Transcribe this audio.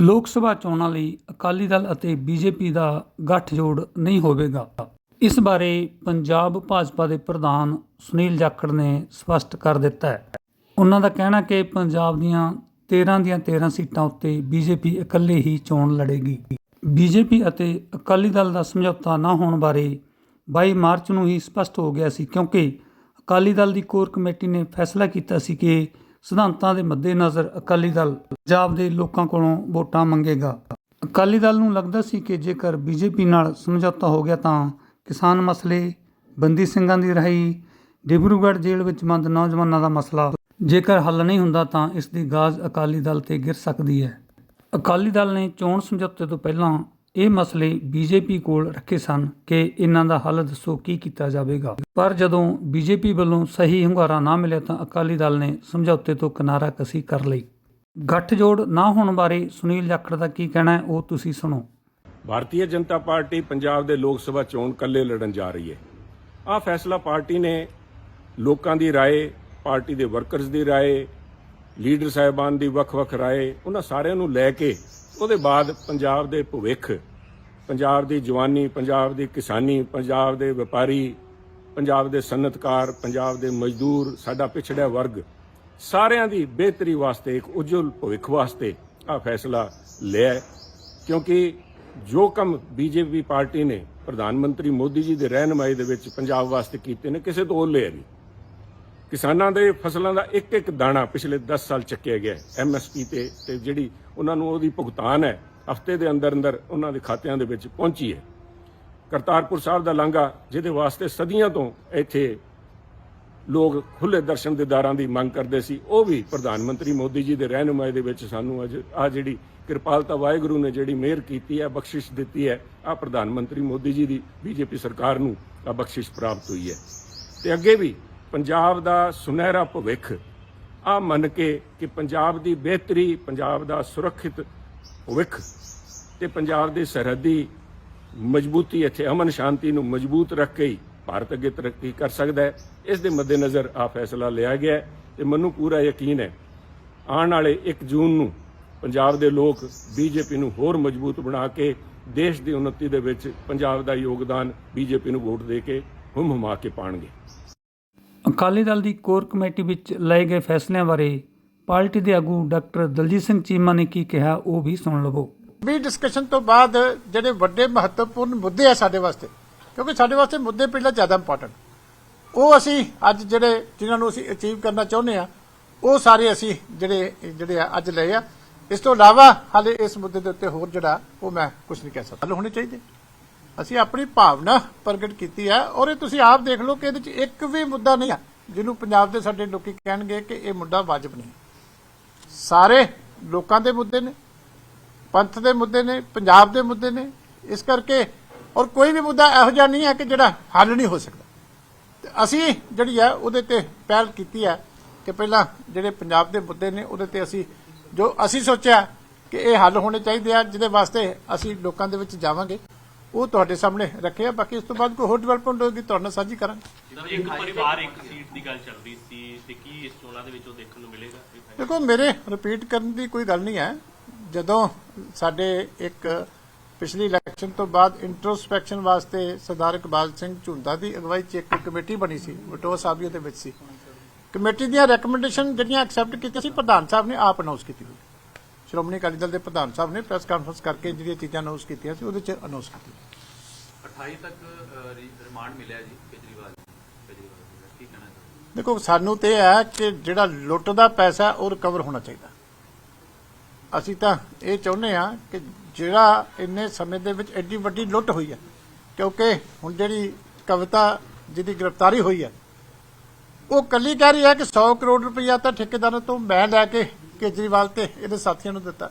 ਲੋਕ ਸਭਾ ਚੋਣਾਂ ਲਈ ਅਕਾਲੀ ਦਲ ਅਤੇ ਬੀਜੇਪੀ ਦਾ ਗੱਠਜੋੜ ਨਹੀਂ ਹੋਵੇਗਾ। ਇਸ ਬਾਰੇ ਪੰਜਾਬ ਭਾਜਪਾ ਦੇ ਪ੍ਰਧਾਨ ਸੁਨੀਲ ਜਾਖੜ ਨੇ ਸਪਸ਼ਟ ਕਰ ਦਿੱਤਾ ਹੈ। ਉਹਨਾਂ ਦਾ ਕਹਿਣਾ ਕਿ ਪੰਜਾਬ ਦੀਆਂ 13 ਦੀਆਂ 13 ਸੀਟਾਂ ਉੱਤੇ ਬੀਜੇਪੀ ਇਕੱਲੇ ਹੀ ਚੋਣ ਲੜੇਗੀ। ਬੀਜੇਪੀ ਅਤੇ ਅਕਾਲੀ ਦਲ ਦਾ ਸਮਝੌਤਾ ਨਾ ਹੋਣ ਬਾਰੇ 22 ਮਾਰਚ ਨੂੰ ਹੀ ਸਪਸ਼ਟ ਹੋ ਗਿਆ ਸੀ ਕਿਉਂਕਿ ਅਕਾਲੀ ਦਲ ਦੀ ਕੋਰ ਕਮੇਟੀ ਨੇ ਫੈਸਲਾ ਕੀਤਾ ਸੀ ਕਿ ਸਿਧਾਂਤਾਂ ਦੇ ਮੱਦੇਨਜ਼ਰ ਅਕਾਲੀ ਦਲ ਪੰਜਾਬ ਦੇ ਲੋਕਾਂ ਕੋਲੋਂ ਵੋਟਾਂ ਮੰਗੇਗਾ। ਅਕਾਲੀ ਦਲ ਨੂੰ ਲੱਗਦਾ ਸੀ ਕਿ ਜੇਕਰ ਬੀਜੇਪੀ ਨਾਲ ਸਮਝੌਤਾ ਹੋ ਗਿਆ ਤਾਂ ਕਿਸਾਨ ਮਸਲੇ, ਬੰਦੀ ਸਿੰਘਾਂ ਦੀ ਰਿਹਾਈ, ਡਿਬਰੂਗੜ੍ਹ ਜੇਲ੍ਹ ਵਿੱਚ ਬੰਦ ਨੌਜਵਾਨਾਂ ਦਾ ਮਸਲਾ ਜੇਕਰ ਹੱਲ ਨਹੀਂ ਹੁੰਦਾ ਤਾਂ ਇਸ ਦੀ ਗਾਜ਼ ਅਕਾਲੀ ਦਲ ਤੇ ਗਿਰ ਸਕਦੀ ਹੈ। ਅਕਾਲੀ ਦਲ ਨੇ ਚੋਣ ਸਮਝੌਤੇ ਤੋਂ ਪਹਿਲਾਂ ਇਹ ਮਸਲੇ ਬੀਜੇਪੀ ਕੋਲ ਰੱਖੇ ਸਨ ਕਿ ਇਹਨਾਂ ਦਾ ਹੱਲ ਦੱਸੋ ਕੀ ਕੀਤਾ ਜਾਵੇਗਾ ਪਰ ਜਦੋਂ ਬੀਜੇਪੀ ਵੱਲੋਂ ਸਹੀ ਹੁੰਗਾਰਾ ਨਾ ਮਿਲਿਆ ਤਾਂ ਅਕਾਲੀ ਦਲ ਨੇ ਸਮਝੌਤੇ ਤੋਂ ਕਿਨਾਰਾ ਕਸੀ ਕਰ ਲਈ ਗੱਠਜੋੜ ਨਾ ਹੋਣ ਬਾਰੇ ਸੁਨੀਲ ਜਾਖੜ ਦਾ ਕੀ ਕਹਿਣਾ ਹੈ ਉਹ ਤੁਸੀਂ ਸੁਣੋ ਭਾਰਤੀ ਜਨਤਾ ਪਾਰਟੀ ਪੰਜਾਬ ਦੇ ਲੋਕ ਸਭਾ ਚੋਣ ਕੱਲੇ ਲੜਨ ਜਾ ਰਹੀ ਹੈ ਆਹ ਫੈਸਲਾ ਪਾਰਟੀ ਨੇ ਲੋਕਾਂ ਦੀ رائے ਪਾਰਟੀ ਦੇ ਵਰਕਰਸ ਦੀ رائے ਲੀਡਰ ਸਾਹਿਬਾਨ ਦੀ ਵੱਖ-ਵੱਖ رائے ਉਹਨਾਂ ਸਾਰਿਆਂ ਨੂੰ ਲੈ ਕੇ ਉਹਦੇ ਬਾਅਦ ਪੰਜਾਬ ਦੇ ਭਵਿੱਖ ਪੰਜਾਬ ਦੀ ਜਵਾਨੀ, ਪੰਜਾਬ ਦੀ ਕਿਸਾਨੀ, ਪੰਜਾਬ ਦੇ ਵਪਾਰੀ, ਪੰਜਾਬ ਦੇ ਸਨਅਤਕਾਰ, ਪੰਜਾਬ ਦੇ ਮਜ਼ਦੂਰ, ਸਾਡਾ ਪਿਛੜਿਆ ਵਰਗ, ਸਾਰਿਆਂ ਦੀ ਬਿਹਤਰੀ ਵਾਸਤੇ, ਇੱਕ ਉਜਵਲ ਭਵਿੱਖ ਵਾਸਤੇ ਆਹ ਫੈਸਲਾ ਲਿਆ ਕਿਉਂਕਿ ਜੋ ਕੰਮ ਬੀਜੇਪੀ ਪਾਰਟੀ ਨੇ, ਪ੍ਰਧਾਨ ਮੰਤਰੀ ਮੋਦੀ ਜੀ ਦੇ ਰਹਿਨਮਾਈ ਦੇ ਵਿੱਚ ਪੰਜਾਬ ਵਾਸਤੇ ਕੀਤੇ ਨੇ, ਕਿਸੇ ਤੋਂ ਲਿਆ ਨਹੀਂ। ਕਿਸਾਨਾਂ ਦੇ ਫਸਲਾਂ ਦਾ ਇੱਕ ਇੱਕ ਦਾਣਾ ਪਿਛਲੇ 10 ਸਾਲ ਚੱਕਿਆ ਗਿਆ ਐਮਐਸਪੀ ਤੇ ਤੇ ਜਿਹੜੀ ਉਹਨਾਂ ਨੂੰ ਉਹਦੀ ਭੁਗਤਾਨ ਹੈ ਹਫ਼ਤੇ ਦੇ ਅੰਦਰ ਅੰਦਰ ਉਹਨਾਂ ਦੇ ਖਾਤਿਆਂ ਦੇ ਵਿੱਚ ਪਹੁੰਚੀ ਹੈ। ਕਰਤਾਰਪੁਰ ਸਾਹਿਬ ਦਾ ਲਾਂਘਾ, ਜਿਹਦੇ ਵਾਸਤੇ ਸਦੀਆਂ ਤੋਂ ਇੱਥੇ ਲੋਕ ਖੁੱਲੇ ਦਰਸ਼ਨ ਦੀਦਾਰਾਂ ਦੀ ਮੰਗ ਕਰਦੇ ਸੀ, ਉਹ ਵੀ ਪ੍ਰਧਾਨ ਮੰਤਰੀ ਮੋਦੀ ਜੀ ਦੇ ਰਹਿਨੁਮਾਈ ਦੇ ਵਿੱਚ ਸਾਨੂੰ ਅੱਜ ਆ ਜਿਹੜੀ ਕਿਰਪਾਲਤਾ ਵਾਹਿਗੁਰੂ ਨੇ ਜਿਹੜੀ ਮਿਹਰ ਕੀਤੀ ਹੈ, ਬਖਸ਼ਿਸ਼ ਦਿੱਤੀ ਹੈ ਆ ਪ੍ਰਧਾਨ ਮੰਤਰੀ ਮੋਦੀ ਜੀ ਦੀ ਬੀਜੇਪੀ ਸਰਕਾਰ ਨੂੰ ਆ ਬਖਸ਼ਿਸ਼ ਪ੍ਰਾਪਤ ਹੋਈ ਹੈ। ਤੇ ਅੱਗੇ ਵੀ ਪੰਜਾਬ ਦਾ ਸੁਨਹਿਰਾ ਭਵਿੱਖ ਆ ਮੰਨ ਕੇ ਕਿ ਪੰਜਾਬ ਦੀ ਬਿਹਤਰੀ, ਪੰਜਾਬ ਦਾ ਸੁਰੱਖਿਅਤ ਭਵਿੱਖ ਤੇ ਪੰਜਾਬ ਦੀ ਸਰਹੱਦੀ ਮਜ਼ਬੂਤੀ ਇੱਥੇ ਅਮਨ ਸ਼ਾਂਤੀ ਨੂੰ ਮਜ਼ਬੂਤ ਰੱਖ ਕੇ ਹੀ ਭਾਰਤ ਅੱਗੇ ਤਰੱਕੀ ਕਰ ਸਕਦਾ ਹੈ। ਇਸ ਦੇ ਮੱਦੇਨਜ਼ਰ ਆ ਫੈਸਲਾ ਲਿਆ ਗਿਆ ਤੇ ਮੈਨੂੰ ਪੂਰਾ ਯਕੀਨ ਹੈ, ਆਉਣ ਵਾਲੇ 1 ਜੂਨ ਨੂੰ ਪੰਜਾਬ ਦੇ ਲੋਕ ਬੀਜੇਪੀ ਨੂੰ ਹੋਰ ਮਜ਼ਬੂਤ ਬਣਾ ਕੇ ਦੇਸ਼ ਦੀ ਉન્નਤੀ ਦੇ ਵਿੱਚ ਪੰਜਾਬ ਦਾ ਯੋਗਦਾਨ ਬੀਜੇਪੀ ਨੂੰ ਵੋਟ ਦੇ ਕੇ ਹੁਮ ਹੁਮਾ ਕੇ ਪਾਣਗੇ। ਅਕਾਲੀ ਦਲ ਦੀ ਕੋਰ ਕਮੇਟੀ ਵਿੱਚ ਲਏ ਗਏ ਫੈਸਲਿਆਂ ਬਾਰੇ ਪਾਰਟੀ ਦੇ ਆਗੂ ਡਾਕਟਰ ਦਲਜੀਤ ਸਿੰਘ ਚੀਮਾ ਨੇ ਕੀ ਕਿਹਾ, ਉਹ ਵੀ ਸੁਣ ਲਵੋ। ਵੀ ਡਿਸਕਸ਼ਨ ਤੋਂ ਬਾਅਦ ਜਿਹੜੇ ਵੱਡੇ ਮਹੱਤਵਪੂਰਨ ਮੁੱਦੇ ਆ ਸਾਡੇ ਵਾਸਤੇ, ਕਿਉਂਕਿ ਸਾਡੇ ਵਾਸਤੇ ਮੁੱਦੇ ਪਹਿਲਾਂ ਜ਼ਿਆਦਾ ਇੰਪੋਰਟੈਂਟ ਉਹ ਅਸੀਂ ਅੱਜ ਜਿਹੜੇ, ਜਿਨ੍ਹਾਂ ਨੂੰ ਅਸੀਂ ਅਚੀਵ ਕਰਨਾ ਚਾਹੁੰਦੇ ਆ ਉਹ ਸਾਰੇ ਅਸੀਂ ਜਿਹੜੇ ਜਿਹੜੇ ਆ ਅੱਜ ਲਏ ਆ। ਇਸ ਤੋਂ ਇਲਾਵਾ ਹਾਲੇ ਇਸ ਮੁੱਦੇ ਦੇ ਉੱਤੇ ਹੋਰ ਜਿਹੜਾ, ਉਹ ਮੈਂ ਕੁਝ ਨਹੀਂ ਕਹਿ ਸਕਦਾ। ਹੱਲ ਹੋਣੇ ਚਾਹੀਦੇ। ਅਸੀਂ ਆਪਣੀ ਭਾਵਨਾ ਪ੍ਰਗਟ ਕੀਤੀ ਆ, ਔਰ ਇਹ ਤੁਸੀਂ ਆਪ ਦੇਖ ਲਓ ਕਿ ਇਹਦੇ ਵਿੱਚ ਇੱਕ ਵੀ ਮੁੱਦਾ ਨਹੀਂ ਆ, ਜਿਹਨੂੰ ਪੰਜਾਬ ਦੇ ਸਾਡੇ ਲੋਕੀ ਕਹਿਣਗੇ ਕਿ ਇਹ ਮੁੱਦਾ ਵਾਜਬ ਨਹੀਂ। ਸਾਰੇ ਲੋਕਾਂ ਦੇ ਮੁੱਦੇ ਨੇ, ਪੰਥ ਦੇ ਮੁੱਦੇ ਨੇ, ਪੰਜਾਬ ਦੇ ਮੁੱਦੇ ਨੇ, ਇਸ ਕਰਕੇ ਔਰ ਕੋਈ ਵੀ ਮੁੱਦਾ ਇਹੋ ਜਿਹਾ ਨਹੀਂ ਹੈ ਕਿ ਜਿਹੜਾ ਹੱਲ ਨਹੀਂ ਹੋ ਸਕਦਾ। ਤੇ ਅਸੀਂ ਜਿਹੜੀ ਹੈ ਉਹਦੇ ਤੇ ਪਹਿਲ ਕੀਤੀ ਹੈ ਕਿ ਪਹਿਲਾਂ ਜਿਹੜੇ ਪੰਜਾਬ ਦੇ ਮੁੱਦੇ ਨੇ ਉਹਦੇ ਤੇ ਅਸੀਂ, ਜੋ ਅਸੀਂ ਸੋਚਿਆ ਕਿ ਇਹ ਹੱਲ ਹੋਣੇ ਚਾਹੀਦੇ ਆ, ਜਿਹਦੇ ਵਾਸਤੇ ਅਸੀਂ ਲੋਕਾਂ ਦੇ ਵਿੱਚ ਜਾਵਾਂਗੇ। ਉਹ ਤੁਹਾਡੇ ਸਾਹਮਣੇ ਰੱਖਿਆ ਬਾਕੀ ਇਸ ਤੋਂ ਬਾਅਦ ਕੋਈ ਹੋਰ ਡਿਵੈਲਪਮੈਂਟ ਹੋਏਗੀ ਤੁਹਾਡੇ ਨਾਲ ਸਾਂਝੀ ਕਰਾਂਗੇ। ਇੱਕ ਪਰਿਵਾਰ ਇੱਕ ਸੀਟ ਦੀ ਗੱਲ ਚੱਲ ਰਹੀ ਸੀ ਤੇ ਕੀ ਇਸ ਚੋਣਾਂ ਦੇ ਵਿੱਚ ਉਹ ਦੇਖਣ ਨੂੰ ਮਿਲੇਗਾ? ਦੇਖੋ ਮੇਰੇ ਰਿਪੀਟ ਕਰਨ ਦੀ ਕੋਈ ਗੱਲ ਨਹੀਂ ਹੈ। ਜਦੋਂ ਸਾਡੇ ਇੱਕ ਪਿਛਲੀ ਇਲੈਕਸ਼ਨ ਤੋਂ ਬਾਅਦ ਇੰਟਰੋਸਪੈਕਸ਼ਨ ਵਾਸਤੇ ਸਰਦਾਰ ਇਕਬਾਲ ਸਿੰਘ ਝੁੰਦਾ ਦੀ ਅਗਵਾਈ 'ਚ ਇੱਕ ਕਮੇਟੀ ਬਣੀ ਸੀ ਵਟੋ ਸਾਹਿਬੀਆਂ ਦੇ ਵਿੱਚ ਸੀ। ਕਮੇਟੀ ਦੀਆਂ ਰეკਮੈਂਡੇਸ਼ਨ ਜਿਹੜੀਆਂ ਐਕਸੈਪਟ ਕੀਤੀਆਂ ਸੀ ਪ੍ਰਧਾਨ ਸਾਹਿਬ ਨੇ ਆਪ ਅਨਾਉਂਸ ਕੀਤੀ ਹੋਈ। ਸ਼੍ਰੋਮਣੀ ਅਕਾਲੀ ਦਲ ਦੇ ਪ੍ਰਧਾਨ ਸਾਹਿਬ ਨੇ ਪ੍ਰੈਸ ਕਾਨਫਰੰਸ ਕਰਕੇ ਜਿਹੜੀਆਂ ਚੀਜ਼ਾਂ ਅਨਾਉਂਸ ਕੀਤੀਆਂ ਸੀ ਉਹਦੇ 'ਚ ਅਨਾਉਂਸ ਕੀਤੀ 28 ਤੱਕ ਰਿਮਾਂਡ ਮਿਲਿਆ ਜੀ ਕੇਜਰੀਵਾਲ। ਕੀ ਕਹਿਣਾ ਦੇਖੋ ਸਾਨੂੰ ਤੇ ਇਹ ਹੈ ਕਿ ਜਿਹੜਾ ਲੁੱਟ ਦਾ ਪੈਸਾ ਉਹ ਰਿਕਵਰ ਹੋਣਾ ਚਾਹੀਦਾ। ਅਸੀਂ ਤਾਂ ਇਹ ਚਾਹੁੰਦੇ ਆ ਕਿ ਜਿਹੜਾ ਇੰਨੇ ਸਮੇਂ ਦੇ ਵਿੱਚ ਐਡੀ ਵੱਡੀ ਲੁੱਟ ਹੋਈ ਹੈ ਕਿਉਂਕਿ ਹੁਣ ਜਿਹੜੀ ਕਵਿਤਾ ਜਿਹਦੀ ਗ੍ਰਿਫਤਾਰੀ ਹੋਈ ਹੈ ਉਹ ਕੱਲੀ ਕਹਿ ਰਹੀ ਹੈ ਕਿ 100 ਕਰੋੜ ਰੁਪਈਆ ਤਾਂ ਠੇਕੇਦਾਰਾਂ ਤੋਂ ਮੈਂ ਲੈ ਕੇ ਕੇਜਰੀਵਾਲ ਤੇ ਇਹਦੇ ਸਾਥੀਆਂ ਨੂੰ ਦਿੱਤਾ।